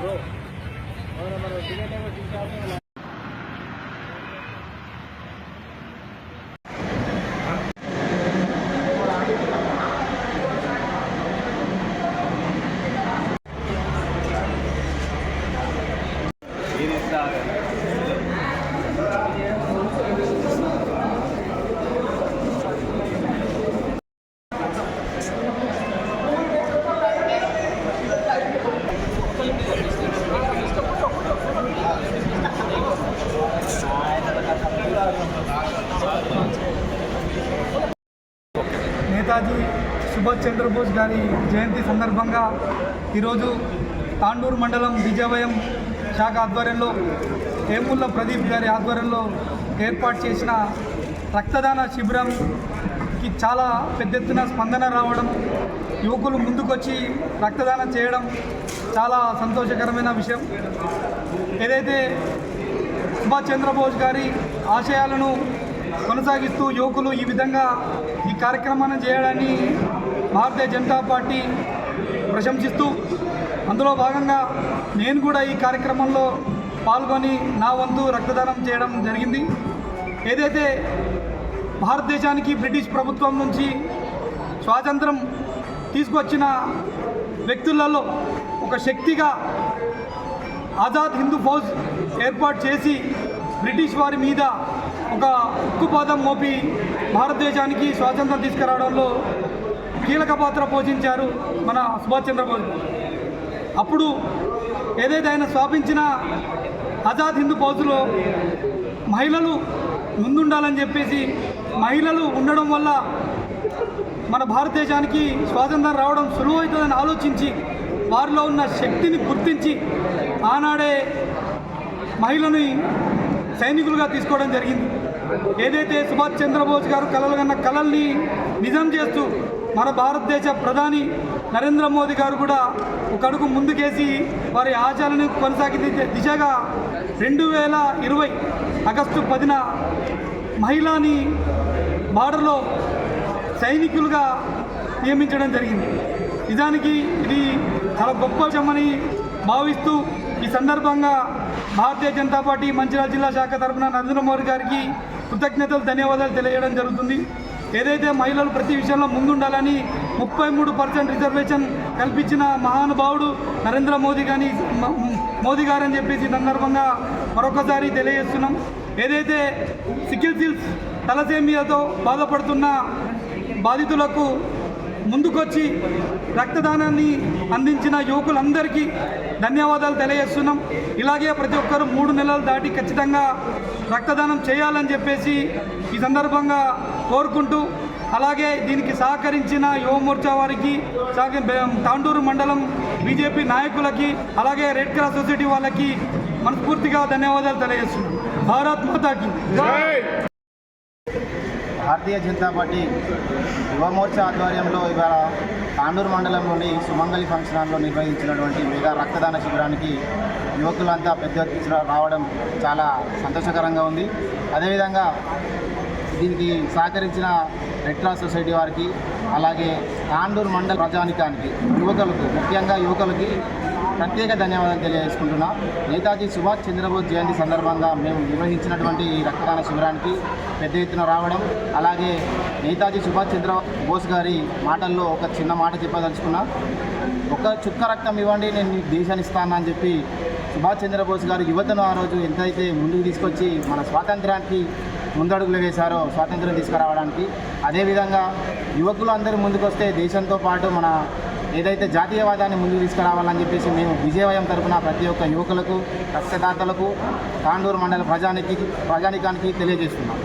Bro అవునా మనం ticket ఏమో తీసుకుంటాము నేతాజీ సుభాష్ చంద్రబోస్ గారి జయంతి సందర్భంగా ఈరోజు తాండూరు మండలం విజయవయం శాఖ ఆధ్వర్యంలో ఏముల్ల ప్రదీప్ గారి ఆధ్వర్యంలో ఏర్పాటు చేసిన రక్తదాన శిబిరంకి చాలా పెద్ద ఎత్తున స్పందన రావడం యువకులు ముందుకొచ్చి రక్తదానం చేయడం చాలా సంతోషకరమైన విషయం. ఏదైతే సుభాష్ చంద్రబోస్ గారి ఆశయాలను కొనసాగిస్తూ యువకులు ఈ విధంగా ఈ కార్యక్రమాన్ని చేయడాన్ని భారతీయ జనతా పార్టీ ప్రశంసిస్తూ అందులో భాగంగా నేను కూడా ఈ కార్యక్రమంలో పాల్గొని నా వంతు రక్తదానం చేయడం జరిగింది. ఏదైతే భారతదేశానికి బ్రిటిష్ ప్రభుత్వం నుంచి స్వాతంత్రం తీసుకొచ్చిన వ్యక్తులలో ఒక శక్తిగా ఆజాద్ హిందూ ఫౌజ్ ఏర్పాటు చేసి బ్రిటిష్ వారి మీద ఒక ఉక్కుపాదం మోపి భారతదేశానికి స్వాతంత్రం తీసుకురావడంలో కీలక పాత్ర పోషించారు మన సుభాష్ చంద్రబోస్ అప్పుడు ఏదైతే ఆయన స్థాపించిన ఆజాద్ హిందూ పౌజులో మహిళలు ముందుండాలని చెప్పేసి మహిళలు ఉండడం వల్ల మన భారతదేశానికి స్వాతంత్రం రావడం సులువవుతుందని ఆలోచించి వారిలో ఉన్న శక్తిని గుర్తించి ఆనాడే మహిళని సైనికులుగా తీసుకోవడం జరిగింది. ఏదైతే సుభాష్ చంద్రబోస్ గారు కలలు కన్న కలల్ని నిజం చేస్తూ మన భారతదేశ ప్రధాని నరేంద్ర మోదీ గారు కూడా ఒక అడుగు ముందుకేసి వారి ఆచారాన్ని కొనసాగించే దిశగా రెండు వేల ఇరవై ఆగస్టు పదిన మహిళని బార్డర్లో సైనికులుగా నియమించడం జరిగింది. నిజానికి ఇది చాలా గొప్ప విషయమని భావిస్తూ ఈ సందర్భంగా భారతీయ జనతా పార్టీ మంచిర్యాల జిల్లా శాఖ తరఫున నరేంద్ర మోదీ గారికి కృతజ్ఞతలు ధన్యవాదాలు తెలియజేయడం జరుగుతుంది. ఏదైతే మహిళలు ప్రతి విషయంలో ముందుండాలని ముప్పై మూడు పర్సెంట్ రిజర్వేషన్ కల్పించిన మహానుభావుడు నరేంద్ర మోదీ కానీ మోదీ గారు అని చెప్పేసి సందర్భంగా మరొకసారి తెలియజేస్తున్నాం. ఏదైతే సికిల్ సిల్స్ తలసేమియాతో బాధపడుతున్న బాధితులకు ముందుకొచ్చి రక్తదానాన్ని అందించిన యువకులందరికీ ధన్యవాదాలు తెలియజేస్తున్నాం. ఇలాగే ప్రతి ఒక్కరు మూడు నెలలు దాటి ఖచ్చితంగా రక్తదానం చేయాలని చెప్పేసి ఈ సందర్భంగా కోరుకుంటూ అలాగే దీనికి సహకరించిన యువమోర్చా వారికి తాండూరు మండలం బీజేపీ నాయకులకి అలాగే రెడ్ క్రాస్ సొసైటీ వాళ్ళకి మనస్ఫూర్తిగా ధన్యవాదాలు తెలియజేస్తున్నాం. భారత్ మాతాకి. భారతీయ జనతా పార్టీ యువమోర్చా ఆధ్వర్యంలో ఇవాళ తాండూరు మండలంలోని సుమంగళి ఫంక్షన్ హాల్లో నిర్వహించినటువంటి మెగా రక్తదాన శిబిరానికి యువకులంతా పెద్ద ఎత్తున రావడం చాలా సంతోషకరంగా ఉంది. అదేవిధంగా దీనికి సహకరించిన రెడ్ క్రాస్ సొసైటీ వారికి అలాగే తాండూరు మండల ప్రజానికానికి యువకులకు ముఖ్యంగా యువకులకి ప్రత్యేక ధన్యవాదాలు తెలియజేసుకుంటున్నా. నేతాజీ సుభాష్ చంద్రబోస్ జయంతి సందర్భంగా మేము నిర్వహించినటువంటి ఈ రక్తదాన శిబిరానికి పెద్ద ఎత్తున రావడం అలాగే నేతాజీ సుభాష్ చంద్రబోస్ గారి మాటల్లో ఒక చిన్న మాట చెప్పదలుచుకున్నా. ఒక చుక్క రక్తం ఇవ్వండి నేను దేశాన్ని ఇస్తాను అని చెప్పి సుభాష్ చంద్రబోస్ గారు యువతను ఆ రోజు ఎంతైతే ముందుకు తీసుకొచ్చి మన స్వాతంత్రానికి ముందడుగులు వేశారో స్వాతంత్రం తీసుకురావడానికి అదేవిధంగా యువకులు అందరూ ముందుకొస్తే దేశంతో పాటు మన ఏదైతే జాతీయవాదాన్ని ముందుకు తీసుకురావాలని చెప్పేసి మేము విజయవయం తరఫున ప్రతి ఒక్క యువకులకు రక్తదాతలకు తాండూరు మండల ప్రజానికి ప్రజానికానికి తెలియజేస్తున్నాం.